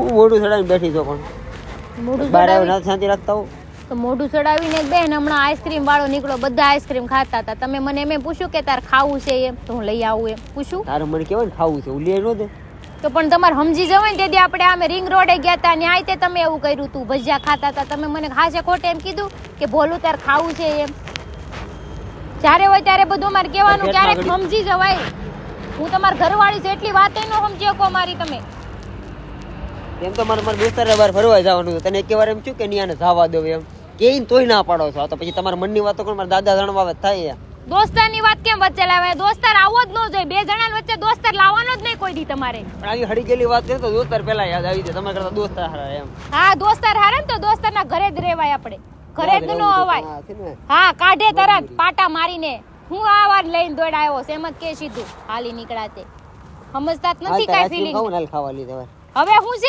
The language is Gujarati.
હું મોઢું ચડાવીને બેઠી છો પણ. બાર આવે ના શાંતિ રાખતા હો. તો મોઢું ચડાવીને બેન હમણાં આઈસ્ક્રીમ વાળો નીકળો બધા આઈસ્ક્રીમ ખાતા હતા. તમે મને એમ પૂછ્યું કે તાર ખાવું છે એમ? તો હું લઈ આવું એમ. પૂછું તારે મને કેવાય ને ખાવું છે ઉલી નો દે તો પણ તમારે સમજી જવાય ને તેથી આપણે આમે રિંગ રોડે ગયા હતા ને આયતે તમે એવું કર્યું તું ભજીયા ખાતા હતા. તમે મને ખાસે ખોટે એમ કીધું કે ભોલું તાર ખાવું છે એમ. જ્યારે હોય ત્યારે બધું અમારે કહેવાનું પેટમાં ક્યારેક સમજી જવાય. હું તમારા ઘરવાળી છે એટલી વાતે ન સમજી શકો મારી તમે. એમ તો મારે મારા દોસ્તારે બાર ફરવા જવાનું હતું તને એક વાર એમ થયું કે નહીં આને જવા દો એમ. કે તોય ના પાડો છો. તો પછી તમારા મનની વાતો કરો મારા દાદા જાણવા થાય દોસ્તારની વાત કેમ વચ્ચે લાવે? દોસ્તાર આવો જ ન જોઈએ. બે જણા વચ્ચે દોસ્તાર લાવવાનો જ નહીં કોઈ દી તમારે. પણ આવી હડી ગયેલી વાત છે તો દોસ્તાર પેલા યાદ આવી જાય. તમારા કરતા દોસ્તાર હારા એમ. હા દોસ્તાર હારે ને તો દોસ્તારના ઘરે જ રહેવાય આપણે. ઘરે જ ન અવાય. હા, છે કાઢે તરત પાટા મારીને. હું આ વાર લઈને દોડ આવ્યો છે એમ જ કે સીધું. હાલી નીકળાતે. સમજતા નથી કાઈ ફિલિંગ હવે હું છે